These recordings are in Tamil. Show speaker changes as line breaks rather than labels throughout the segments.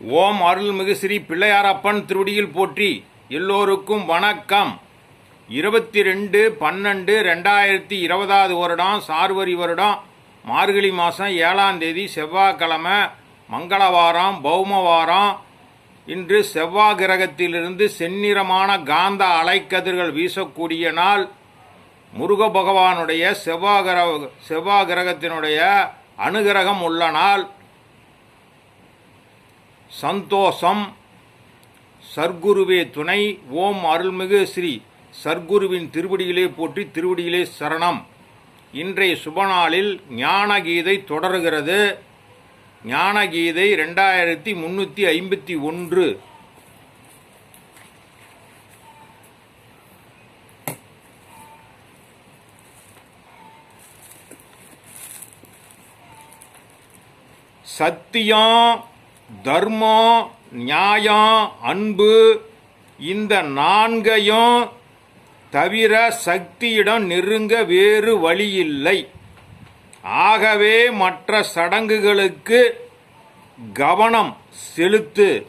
ஓம் அருள்மிகு ஸ்ரீ பிள்ளையாரப்பன் திருவடியில் போற்றி எல்லோருக்கும் வணக்கம். இருபத்தி ரெண்டு பன்னெண்டு ரெண்டாயிரத்தி இருபதாவது வருடம் சார்வரி வருடம். மார்கழி மாதம் ஏழாம் தேதி செவ்வாய்க்கிழமை மங்களவாரம் பௌமவாரம். இன்று செவ்வாய் கிரகத்திலிருந்து செந்நிறமான காந்த அலைக்கதிர்கள் வீசக்கூடிய நாள். முருக பகவானுடைய செவ்வாய் கிரக செவ்வாய் கிரகத்தினுடைய அனுகிரகம் உள்ள நாள். சந்தோஷம். சர்க்குருவே துணை ஓம் அருள்மிகு ஸ்ரீ. சர்க்குருவின் திருவடியிலே போற்றி திருவடியிலே சரணம். இன்றைய சுபநாளில் ஞானகீதை தொடர்கிறது. ஞானகீதை ரெண்டாயிரத்தி முன்னூற்றி ஐம்பத்தி ஒன்று. சத்தியம் தர்மம் நியாயம் அன்பு இந்த நான்கையும் தவிர சக்தியிடம் நெருங்க வேறு வழியில்லை. ஆகவே மற்ற சடங்குகளுக்கு கவனம் செலுத்து.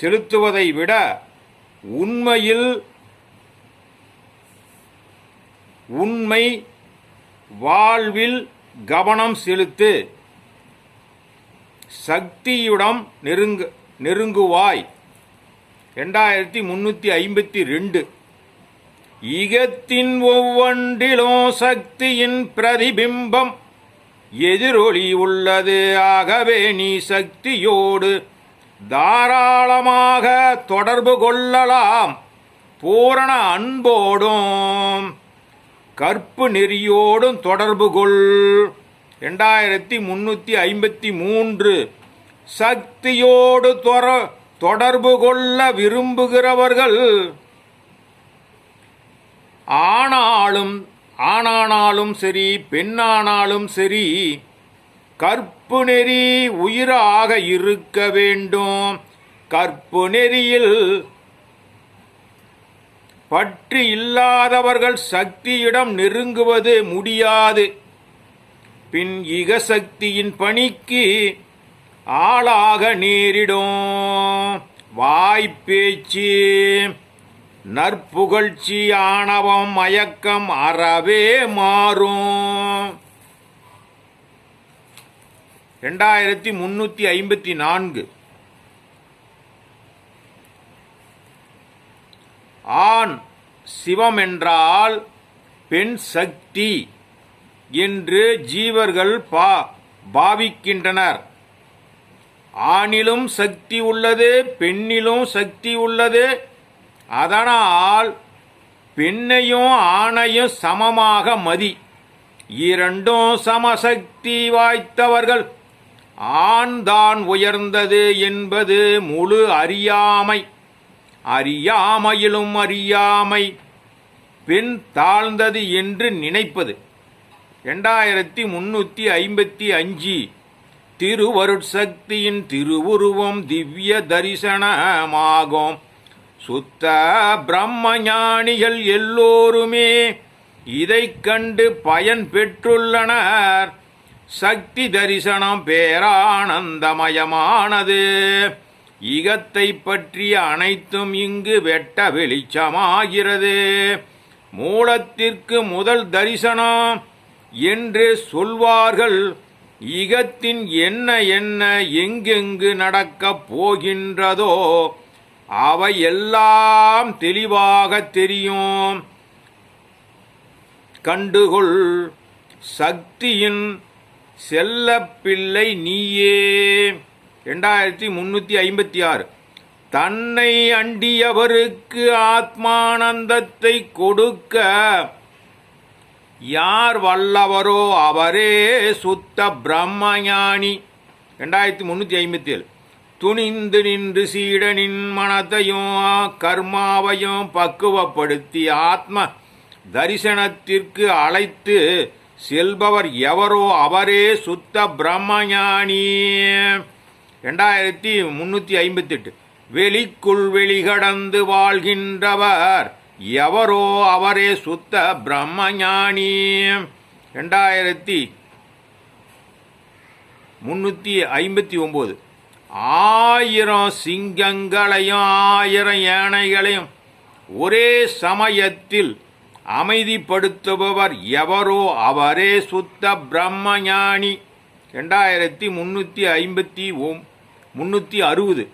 செலுத்துவதை விட உண்மையில் உண்மை வாழ்வில் கவனம் செலுத்து. சக்தியுடம் நெருங்கு நெருங்குவாய். ரெண்டாயிரத்தி முன்னூற்றி ஐம்பத்தி ரெண்டு. ஈகத்தின் ஒவ்வொன்றிலும் சக்தியின் பிரதிபிம்பம் எதிரொலி உள்ளது. ஆகவே நீ சக்தியோடு தாராளமாக தொடர்பு கொள்ளலாம். பூரண அன்போடும் கற்பு நெறியோடும் தொடர்பு கொள். ரெண்டாயிரத்தி முன்னூற்றி ஐம்பத்தி மூன்று. சக்தியோடு தொர தொடர்பு கொள்ள விரும்புகிறவர்கள் ஆனாலும் ஆணானாலும் சரி பெண்ணானாலும் சரி கற்பு நெறி உயிராக இருக்க வேண்டும். கற்பு நெறியில் பற்று இல்லாதவர்கள் சக்தியிடம் நெருங்குவது முடியாது. பின் இகசக்தியின் பணிக்கு ஆளாக நேரிடும். வாய்ப்பேச்சு நற்புகழ்ச்சி ஆணவம் மயக்கம் அறவே மாறும். ரெண்டாயிரத்தி முன்னூற்றி ஐம்பத்தி நான்கு. ஆண் சிவம் என்றால் பெண் சக்தி. என்று ஜீவர்கள் பா பாவிக்கின்றனர். ஆணிலும் சக்தி உள்ளது பெண்ணிலும் சக்தி உள்ளது. அதனால் பெண்ணையும் ஆணையும் சமமாக மதி. இரண்டும் சமசக்தி வாய்த்தவர்கள். ஆண் தான் உயர்ந்தது என்பது முழு அறியாமை. அறியாமையிலும் அறியாமை. பெண் தாழ்ந்தது என்று நினைப்பது. ரெண்டாயிரத்தி முன்னூற்றி ஐம்பத்தி அஞ்சு திருவருட்சக்தியின் திருவுருவம் திவ்ய தரிசனமாகும். சுத்த பிரம்மஞானிகள் எல்லோருமே இதைக் கண்டு பயன் பெற்றுள்ளனர். சக்தி தரிசனம் பேரானந்தமயமானது. இகத்தை பற்றிய அனைத்தும் இங்கு வெட்ட வெளிச்சமாகிறது. மூலத்திற்கு முதல் தரிசனம் என்று சொல்வார்கள். இகத்தின் என்ன என்ன எங்கெங்கு நடக்கப் போகின்றதோ அவை எல்லாம் தெளிவாக தெரியும். கண்டுகொள் சக்தியின் செல்லப்பிள்ளை நீயே. ரெண்டாயிரத்தி முன்னூற்றி ஐம்பத்தி ஆறு தன்னை அண்டியவருக்கு ஆத்மானந்தத்தை கொடுக்க யார் வல்லவரோ அவரே சுத்த பிரம்மஞானி. ரெண்டாயிரத்தி முந்நூற்றி ஐம்பத்தி ஏழு துணிந்து நின்று சீடனின் மனத்தையும் கர்மாவையும் பக்குவப்படுத்தி ஆத்ம தரிசனத்திற்கு அழைத்து செல்பவர் எவரோ அவரே சுத்த பிரம்மஞானி. ரெண்டாயிரத்தி முந்நூற்றி ஐம்பத்தெட்டு. வெளிக்குள் வெளிகடந்து வாழ்கின்றவர் எவரோ அவரே சுத்த பிரம்மஞானி. ரெண்டாயிரத்தி முன்னூற்றி ஐம்பத்தி ஒம்பது. ஆயிரம் சிங்கங்களையும் ஆயிரம் யானைகளையும் ஒரே சமயத்தில் அமைதிப்படுத்துபவர் எவரோ அவரே சுத்த பிரம்மஞானி. ரெண்டாயிரத்தி முன்னூற்றி ஐம்பத்தி ஓம் முன்னூற்றி அறுபது.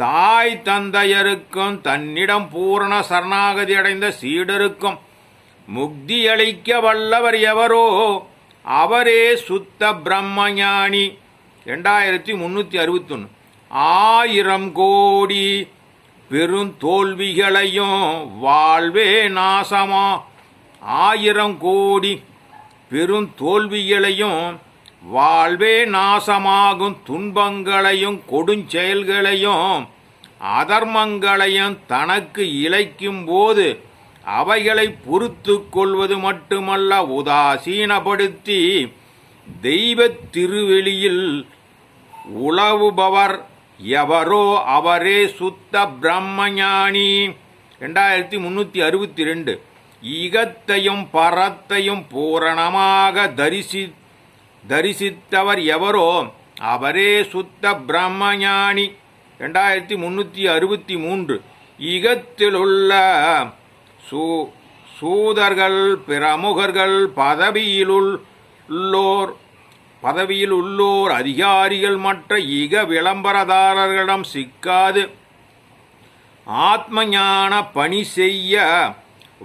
தாய் தந்தையருக்கும் தன்னிடம் பூரண சரணாகதி அடைந்த சீடருக்கும் முக்தி அளிக்க வல்லவர் எவரோ அவரே சுத்த பிரம்மஞானி. ரெண்டாயிரத்தி முன்னூற்றி அறுபத்தொன்று ஆயிரம் கோடி பெருந்தோல்விகளையும் வாழ்வே நாசமா. ஆயிரம் கோடி பெருந்தோல்விகளையும் வாழ்வே நாசமாகும் துன்பங்களையும் கொடுஞ்செயல்களையும் அதர்மங்களையும் தனக்கு இழைக்கும் போது அவைகளை பொறுத்து கொள்வது மட்டுமல்ல உதாசீனப்படுத்தி தெய்வ திருவெளியில் உழவுபவர் எவரோ அவரே சுத்த பிரம்மஞானி. ரெண்டாயிரத்தி முன்னூற்றி அறுபத்தி ரெண்டு. ஈகத்தையும் பரத்தையும் பூரணமாக தரிசி தரிசித்தவர் எவரோ அவரே சுத்த பிரம்மஞானி. ரெண்டாயிரத்தி முன்னூற்றி அறுபத்தி மூன்று. இகத்திலுள்ள சூ சூதர்கள் பிரமுகர்கள் பதவியிலுள்ளோர் பதவியில் உள்ளோர் அதிகாரிகள் மற்ற இக விளம்பரதாரர்களிடம் சிக்காது. ஆத்மஞான பணி செய்ய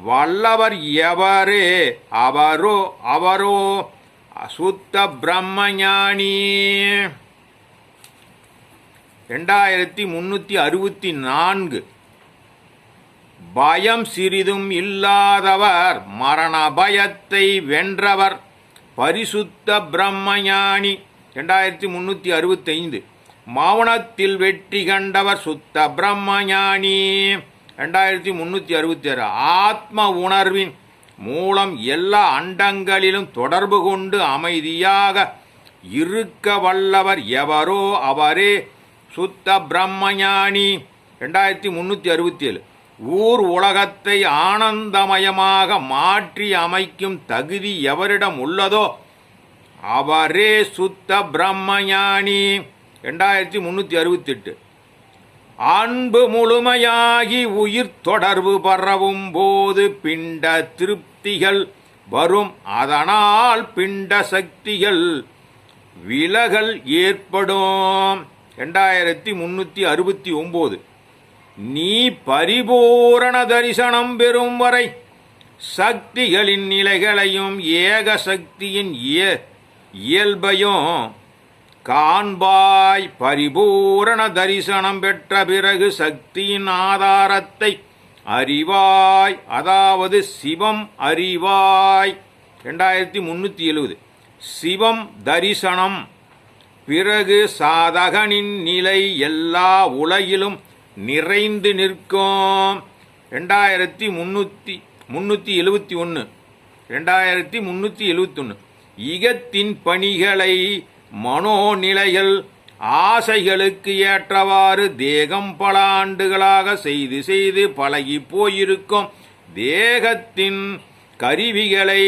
வல்லவர் எவரே அவரோ அவரோ அசுத்த பிரம்மஞானி. ரெண்டாயிரத்தி முன்னூற்றி அறுபத்தி நான்கு. பயம் சிறிதும் இல்லாதவர் மரண பயத்தை வென்றவர் பரிசுத்த பிரம்மஞானி. ரெண்டாயிரத்தி முன்னூற்றி அறுபத்தைந்து. மௌனத்தில் வெற்றி கண்டவர் சுத்த பிரம்மஞானி. ரெண்டாயிரத்தி முன்னூற்றி அறுபத்தி ஆறு. ஆத்ம உணர்வின் மூலம் எல்லா அண்டங்களிலும் தொடர்பு கொண்டு அமைதியாக இருக்க வல்லவர் எவரோ அவரே. சுத்த பிரம்மஞானி. ரெண்டாயிரத்தி முன்னூற்றி அறுபத்தி ஏழு ஊர் உலகத்தை ஆனந்தமயமாக மாற்றி அமைக்கும் தகுதி எவரிடம் உள்ளதோ அவரே சுத்த பிரம்மஞானி. ரெண்டாயிரத்தி முன்னூற்றி அறுபத்தெட்டு. அன்பு முழுமையாகி உயிர் தொடர்பு பரவும் போது பிண்ட திருப்திகள் வரும். அதனால் பிண்ட சக்திகள் விலகல் ஏற்படும். ரெண்டாயிரத்தி முன்னூற்றி அறுபத்தி ஒம்போது. நீ பரிபூரண தரிசனம் பெறும் வரை சக்திகளின் நிலைகளையும் ஏக சக்தியின் இயல்பையும் காண்பாய் பரிபூரண தரிசனம் பெற்ற பிறகு சக்தியின் ஆதாரத்தை அறிவாய். அதாவது சிவம் அறிவாய். ரெண்டாயிரத்தி முன்னூற்றி எழுபது சிவம் தரிசனம். பிறகு சாதகனின் நிலை எல்லா உலகிலும் நிறைந்து நிற்கும். ரெண்டாயிரத்தி முன்னூற்றி முன்னூற்றி எழுபத்தி ஒன்று ரெண்டாயிரத்தி முன்னூற்றி எழுபத்தொன்று இகத்தின் பணிகளை மனோநிலைகள் ஆசைகளுக்கு ஏற்றவாறு தேகம் பல ஆண்டுகளாக செய்து செய்து பழகி போயிருக்கும் தேகத்தின் கருவிகளை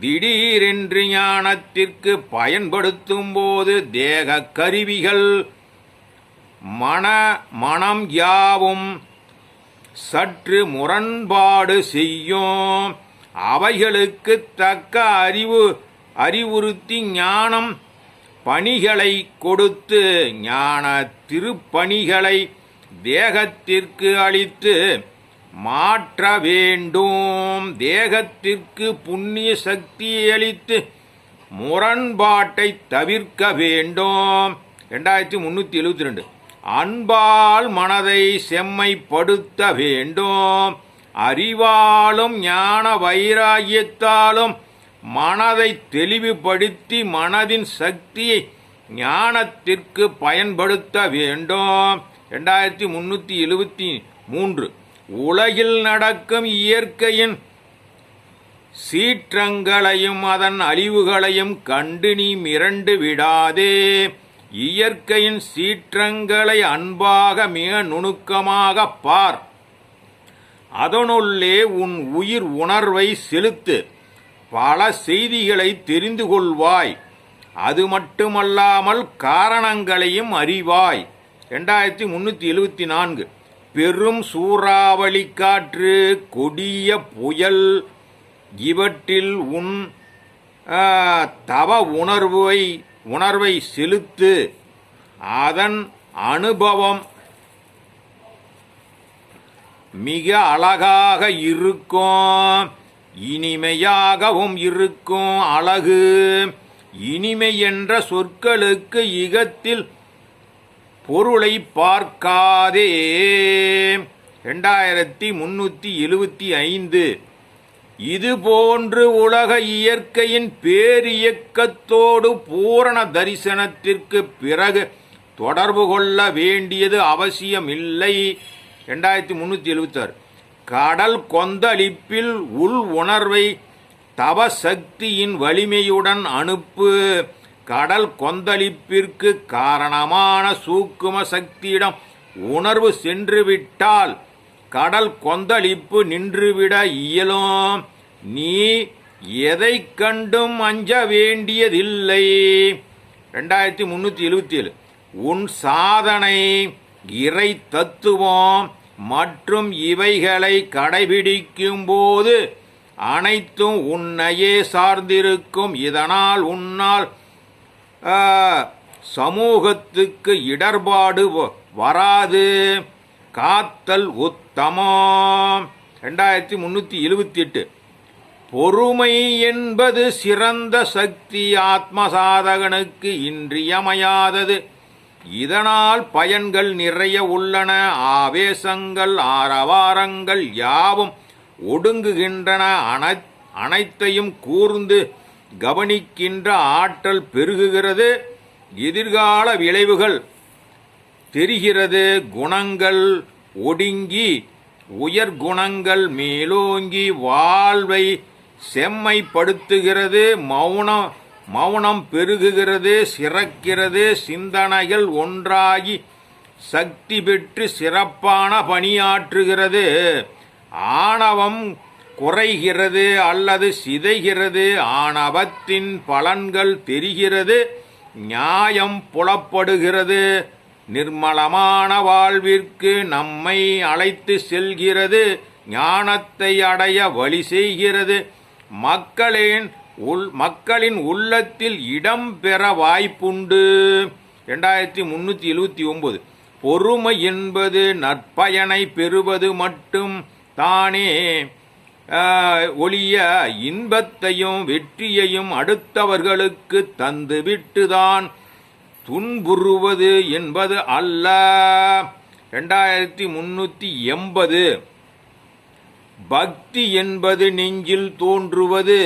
திடீரென்று ஞானத்திற்கு பயன்படுத்தும் போது தேக கருவிகள் மன மனம் யாவும் சற்று முரண்பாடு செய்யும். அவைகளுக்கு தக்க அறிவு அறிவுறுத்தி ஞானம் பணிகளை கொடுத்து ஞான திருப்பணிகளை தேகத்திற்கு அளித்து மாற்ற வேண்டும். தேகத்திற்கு புண்ணிய சக்தியை அளித்து முரண்பாட்டை தவிர்க்க வேண்டும். ரெண்டாயிரத்தி முன்னூற்றி எழுபத்தி ரெண்டு அன்பால் மனதை செம்மைப்படுத்த வேண்டும். அறிவாலும் ஞான வைராகியத்தாலும் மனதை தெளிவுபடுத்தி மனதின் சக்தியை ஞானத்திற்கு பயன்படுத்த வேண்டும். ரெண்டாயிரத்தி முன்னூற்றி எழுபத்தி மூன்று. உலகில் நடக்கும் இயற்கையின் சீற்றங்களையும் அதன் அழிவுகளையும் கண்டு நீ மிரண்டு விடாதே. இயற்கையின் சீற்றங்களை அன்பாக மிக நுணுக்கமாக பார். அதனுள்ளே உன் உயிர் உணர்வை செலுத்து. பல செய்திகளை தெரிந்து கொள்வாய். அது மட்டுமல்லாமல் காரணங்களையும் அறிவாய். ரெண்டாயிரத்தி முன்னூற்றி எழுபத்தி நான்கு. பெரும் சூறாவளி காற்று கொடிய புயல் இவற்றில் உன் தவ உணர்வை உணர்வை செலுத்து. அதன் அனுபவம் மிக அழகாக இருக்கும். இனிமையாகவும் இருக்கும் அழகு. இனிமை என்ற சொற்களுக்கு இகத்தில் பொருளை பார்க்காதே. ரெண்டாயிரத்தி முன்னூற்றி எழுபத்தி ஐந்து. இதுபோன்று உலக இயற்கையின் பேரியக்கத்தோடு பூரண தரிசனத்திற்கு பிறகு தொடர்பு கொள்ள வேண்டியது அவசியமில்லை. ரெண்டாயிரத்தி முன்னூற்றி எழுபத்தாறு கடல் கொந்தளிப்பில் உள் உணர்வை தவ சக்தியின் வலிமையுடன் அனுப்பு கடல் கொந்தளிப்பிற்கு காரணமான சூக்கும சக்தியிடம் உணர்வு சென்றுவிட்டால் கடல் கொந்தளிப்பு நின்றுவிட இயலும். நீ எதை கண்டும் அஞ்ச வேண்டியதில்லை. ரெண்டாயிரத்தி முன்னூற்றி எழுபத்தி ஏழு. உன் சாதனை இறை தத்துவம். மற்றும் இவைகளை கடைபிடிக்கும் போது அனைத்தும் உன்னையே சார்ந்திருக்கும். இதனால் உன்னால் சமூகத்துக்கு இடர்பாடு வ- வராது. காத்தல் உத்தமம். ரெண்டாயிரத்தி முன்னூற்றி எழுபத்தி எட்டு. பொறுமை என்பது சிறந்த சக்தி. ஆத்ம சாதகனுக்கு இன்றியமையாதது. இதனால் பயன்கள் நிறைய உள்ளன ஆவேசங்கள் ஆரவாரங்கள் யாவும் ஒடுங்குகின்றன. அனைத்தையும் கூர்ந்து கவனிக்கின்ற ஆற்றல் பெருகுகிறது. எதிர்கால விளைவுகள் தெரிகிறது. குணங்கள் ஒடுங்கி உயர் குணங்கள் மேலோங்கி வாழ்வை செம்மைப்படுத்துகிறது. மௌனம் மௌனம் பெருகுகிறது சிறக்கிறது சிந்தனைகள் ஒன்றாகி சக்தி பெற்று சிறப்பான பணியாற்றுகிறது. ஆணவம் குறைகிறது அல்லது சிதைகிறது ஆணவத்தின் பலன்கள் தெரிகிறது நியாயம் புலப்படுகிறது. நிர்மலமான வாழ்விற்கு நம்மை அழைத்து செல்கிறது ஞானத்தை அடைய வழி செய்கிறது. மக்களின் உள் மக்களின் உள்ளத்தில் இடம் பெற வாய்ப்புண்டு. ரெண்டாயிரத்தி முன்னூற்றி எழுபத்தி ஒன்பது. பொறுமை என்பது நற்பயனை பெறுவது மட்டும் தானே. ஒளிய ஒழிய இன்பத்தையும் வெற்றியையும் அடுத்தவர்களுக்கு தந்துவிட்டுதான் துன்புறுவது என்பது அல்ல. ரெண்டாயிரத்தி முன்னூற்றி எண்பது. பக்தி என்பது நெஞ்சில் தோன்றுவது.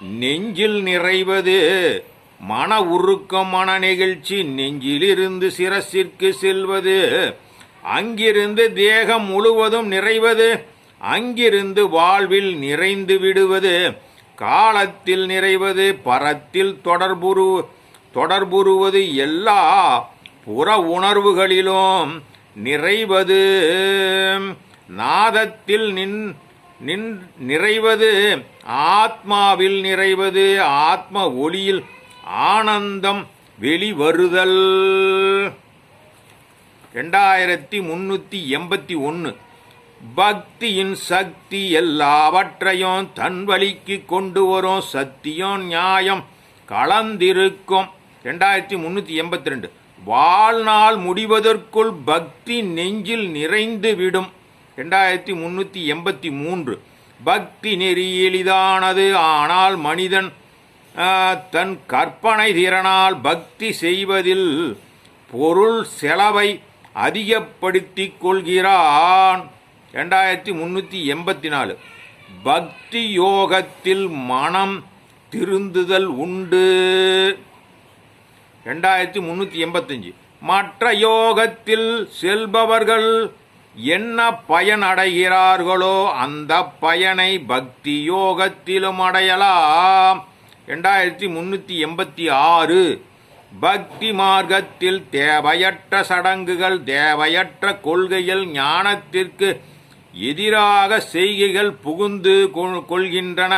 நெஞ்சில் நிறைவது மன உருக்கம் மன நெகிழ்ச்சி நெஞ்சிலிருந்து சிரசிற்கு செல்வது. அங்கிருந்து தேகம் முழுவதும் நிறைவது அங்கிருந்து வாழ்வில் நிறைந்து விடுவது. காலத்தில் நிறைவது பரத்தில் தொடர்புரு தொடர்புறுவது எல்லா புற உணர்வுகளிலும் நிறைவது. நாதத்தில் நின் நின் நிறைவது ஆத்மாவில் நிறைவது ஆத்ம ஒளியில் ஆனந்தம் வெளிவருதல். ரெண்டாயிரத்தி முன்னூற்றி எண்பத்தி ஒன்று பக்தியின் சக்தி எல்லாவற்றையும் தன் வழிக்கு கொண்டு வரும் சத்தியம் நியாயம் கலந்திருக்கும். ரெண்டாயிரத்தி முன்னூற்றி எண்பத்தி ரெண்டு. வாழ்நாள் முடிவதற்குள் பக்தி நெஞ்சில் நிறைந்து விடும். ரெண்டாயிரத்தி முன்னூற்றி எண்பத்தி மூன்று. பக்தி நெறி எளிதானது ஆனால் மனிதன் தன் கற்பனை திறனால் பக்தி செய்வதில் பொருள் செலவை அதிகப்படுத்திக் கொள்கிறான். ரெண்டாயிரத்தி முன்னூற்றி எண்பத்தி நாலு. பக்தி யோகத்தில் மனம் திருந்துதல் உண்டு. ரெண்டாயிரத்தி முன்னூற்றி எண்பத்தஞ்சு மற்ற யோகத்தில் செல்பவர்கள் என்ன பயன் அடைகிறார்களோ அந்த பயனை பக்தி யோகத்திலும் அடையலாம். ரெண்டாயிரத்தி முன்னூற்றி எண்பத்தி ஆறு பக்தி மார்க்கத்தில் தேவையற்ற சடங்குகள் தேவையற்ற கொள்கைகள் ஞானத்திற்கு எதிராக செய்கைகள் புகுந்து கொள்- கொள்கின்றன.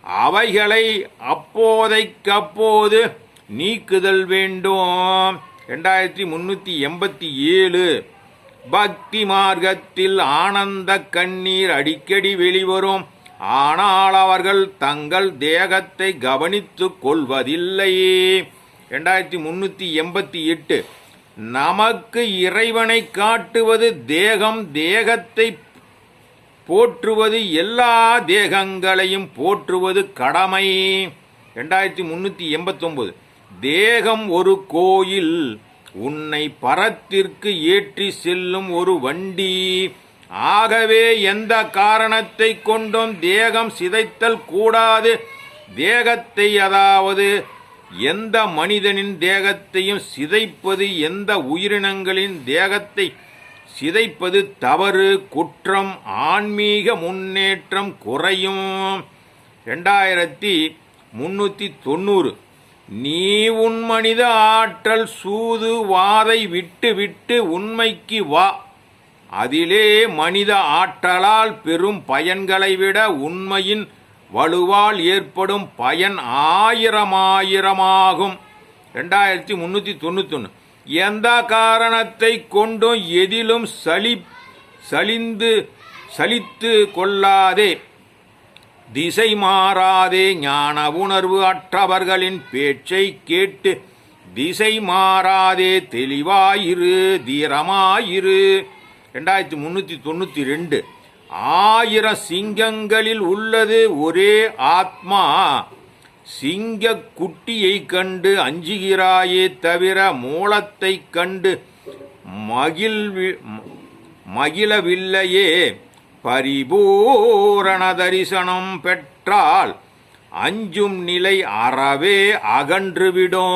அவைகளை அப்போதைக்கப்போது நீக்குதல் வேண்டும். ரெண்டாயிரத்தி முன்னூற்றி எண்பத்தி ஏழு பக்தி மார்க்கத்தில் ஆனந்த கண்ணீர் அடிக்கடி வெளிவரும். ஆனால் அவர்கள் தங்கள் தேகத்தை கவனித்துக் கொள்வதில்லையே ரெண்டாயிரத்தி முன்னூற்றி எண்பத்தி எட்டு. நமக்கு இறைவனை காட்டுவது தேகம் தேகத்தை போற்றுவது எல்லா தேகங்களையும் போற்றுவது கடமை. ரெண்டாயிரத்தி முன்னூற்றி எண்பத்தொம்போது தேகம் ஒரு கோயில் உன்னை பரத்திற்கு ஏற்றி செல்லும் ஒரு வண்டி. ஆகவே எந்த காரணத்தை கொண்டும் தேகம் சிதைத்தல் கூடாது. தேகத்தை அதாவது எந்த மனிதனின் தேகத்தையும் சிதைப்பது எந்த உயிரினங்களின் தேகத்தை சிதைப்பது தவறு குற்றம் ஆன்மீக முன்னேற்றம் குறையும். ரெண்டாயிரத்தி முன்னூற்றி தொண்ணூறு. நீ உன் மனித ஆற்றல் சூது வாதை விட்டு விட்டு உண்மைக்கு வா. அதிலே மனித ஆற்றலால் பெறும் பயன்களை விட உண்மையின் வலுவால் ஏற்படும் பயன் ஆயிரமாயிரமாகும். ரெண்டாயிரத்தி முன்னூற்றி தொண்ணூத்தொன்று எந்த காரணத்தை கொண்டும் எதிலும் சளி சலிந்து சலித்து கொள்ளாதே. திசை மாறாதே ஞான உணர்வு அற்றவர்களின் பேச்சை கேட்டு திசை மாறாதே தெளிவாயிரு தீரமாயிரு. ரெண்டாயிரத்தி முன்னூற்றி தொண்ணூற்றி ரெண்டு. ஆயிரம் சிங்கங்களில் உள்ளது ஒரே ஆத்மா. சிங்க குட்டியை கண்டு அஞ்சுகிறாயே தவிர மூலத்தைக் கண்டு மகிழ்வி மகிழவில்லையே. பரிபூரண தரிசனம் பெற்றால் அஞ்சும் நிலை அறவே அகன்றுவிடும்.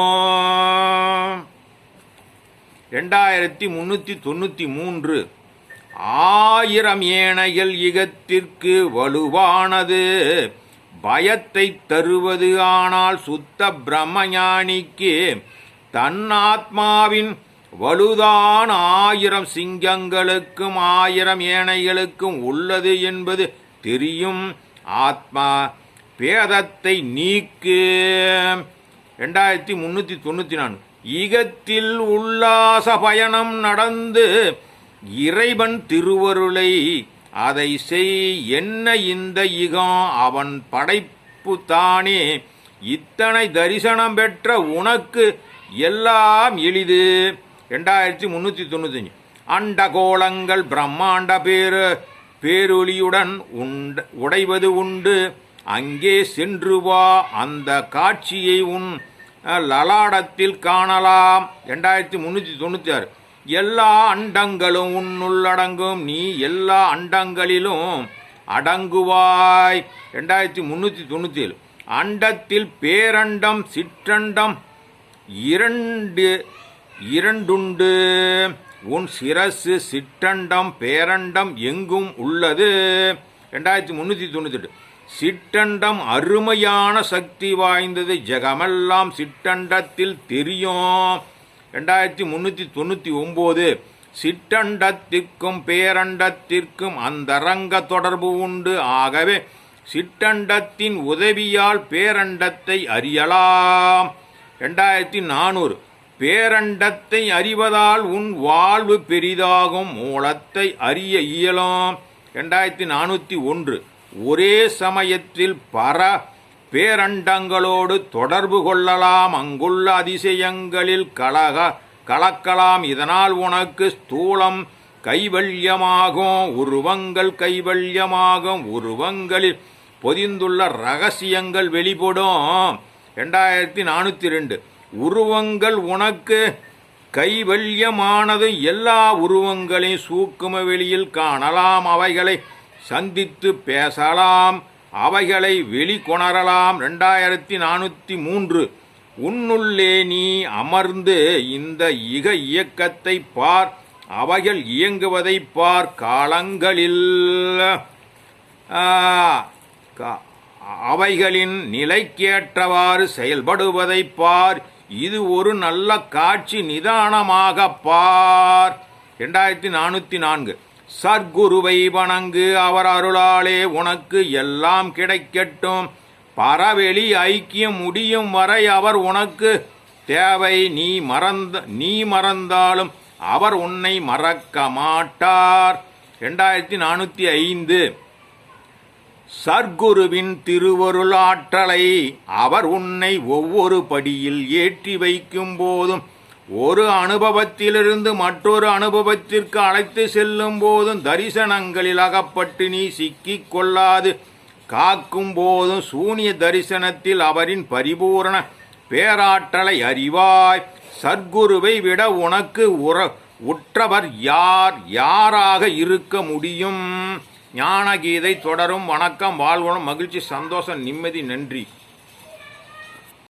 ரெண்டாயிரத்தி முன்னூற்றி தொண்ணூற்றி மூன்று ஆயிரம் ஏனைகள் இகத்திற்கு வலுவானது. பயத்தை தருவது ஆனால் சுத்த பிரம்மஞானிக்கு தன்னாத்மாவின் வலுதான் ஆயிரம் சிங்கங்களுக்கும் ஆயிரம் ஏனைகளுக்கும் உள்ளது என்பது தெரியும். ஆத்மா பேதத்தை நீக்கு. ரெண்டாயிரத்தி முன்னூற்றி தொண்ணூற்றி நான்கு. ஈகத்தில் உல்லாச பயணம் நடந்து இறைவன் திருவருளை அதை செய். என்ன இந்த யுகம்? அவன் படைப்பு தானே. இத்தனை தரிசனம் பெற்ற உனக்கு எல்லாம் எளிது. ரெண்டாயிரத்தி முந்நூற்றி தொண்ணூத்தஞ்சு. அண்டகோளங்கள் பிரம்மாண்ட பேரு. பேரொளியுடன் உண்ட உடைவது உண்டு. அங்கே சென்று வா அந்த காட்சியை உன் லலாடத்தில் காணலாம். ரெண்டாயிரத்தி முன்னூற்றி தொண்ணூற்றி ஆறு எல்லா அண்டங்களும் உன்னுள்ளடங்கும் நீ எல்லா அண்டங்களிலும் அடங்குவாய். ரெண்டாயிரத்தி முந்நூற்றி தொண்ணூற்றி ஏழு அண்டத்தில் பேரண்டம் சிற்றண்டம் இரண்டு இரண்டுண்டு. உன் சிரசு சிற்றண்டம் பேரண்டம் எங்கும் உள்ளது. ரெண்டாயிரத்தி முன்னூற்றி தொண்ணூற்றி எட்டு சிற்றண்டம் அருமையான சக்தி வாய்ந்தது. ஜெகமெல்லாம் சிற்றண்டத்தில் தெரியும். ரெண்டாயிரத்தி முன்னூற்றி தொண்ணூற்றி ஒம்பது. சிற்றண்டத்திற்கும் பேரண்டத்திற்கும் அந்தரங்க தொடர்பு உண்டு. ஆகவே சிற்றண்டத்தின் உதவியால் பேரண்டத்தை அறியலாம். ரெண்டாயிரத்தி நானூறு. பேரண்டத்தை அறிவதால் உன் வாழ்வு பெரிதாகும். மூலத்தை அறிய இயலும். ரெண்டாயிரத்தி நானூற்றி ஒன்று. ஒரே சமயத்தில் பர பேரண்டங்களோடு தொடர்பு கொள்ளலாம். அங்குள்ள அதிசயங்களில் கலக கலக்கலாம். இதனால் உனக்கு ஸ்தூலம் கைவல்யமாகும். உருவங்கள் கைவல்யமாகும். உருவங்களில் பொதிந்துள்ள ரகசியங்கள் வெளிப்படும். ரெண்டாயிரத்தி நானூற்றி ரெண்டு. உருவங்கள் உனக்கு கைவல்யமானது. எல்லா உருவங்களையும் சூக்கும வெளியில் காணலாம். அவைகளை சந்தித்து பேசலாம். அவைகளை வெளிக்கொணரலாம். ரெண்டாயிரத்தி நானூற்றி மூன்று. உன்னுள்ளே நீ அமர்ந்து இந்த இக இயக்கத்தை பார். அவைகள் இயங்குவதை பார். காலங்களில் அவைகளின் நிலைக்கேற்றவாறு செயல்படுவதை பார். இது ஒரு நல்ல காட்சி நிதானமாக பார். ரெண்டாயிரத்தி நானூற்றி நான்கு. சர்க்குருவை வணங்கு அவர் அருளாலே உனக்கு எல்லாம் கிடைக்கட்டும். பரவெளி ஐக்கியம் முடியும் வரை அவர் உனக்கு தேவை. நீ மறந்த நீ மறந்தாலும் அவர் உன்னை மறக்க மாட்டார். ரெண்டாயிரத்தி நானூற்றி ஐந்து. சர்க்குருவின் திருவருளாற்றலை அவர் உன்னை ஒவ்வொரு படியில் ஏற்றி வைக்கும் போதும் ஒரு அனுபவத்திலிருந்து மற்றொரு அனுபவத்திற்கு அழைத்து செல்லும் போதும் தரிசனங்களில் அகப்பட்டு நீ சிக்கிக் கொள்ளாது. காக்கும் போதும் சூனிய தரிசனத்தில் அவரின் பரிபூரண பேராற்றலை அறிவாய். சர்க்குருவை விட உனக்கு உற உற்றவர் யார் யாராக இருக்க முடியும்? ஞானகீதை தொடரும் வணக்கம் வாழ்வனம் மகிழ்ச்சி சந்தோஷம் நிம்மதி நன்றி.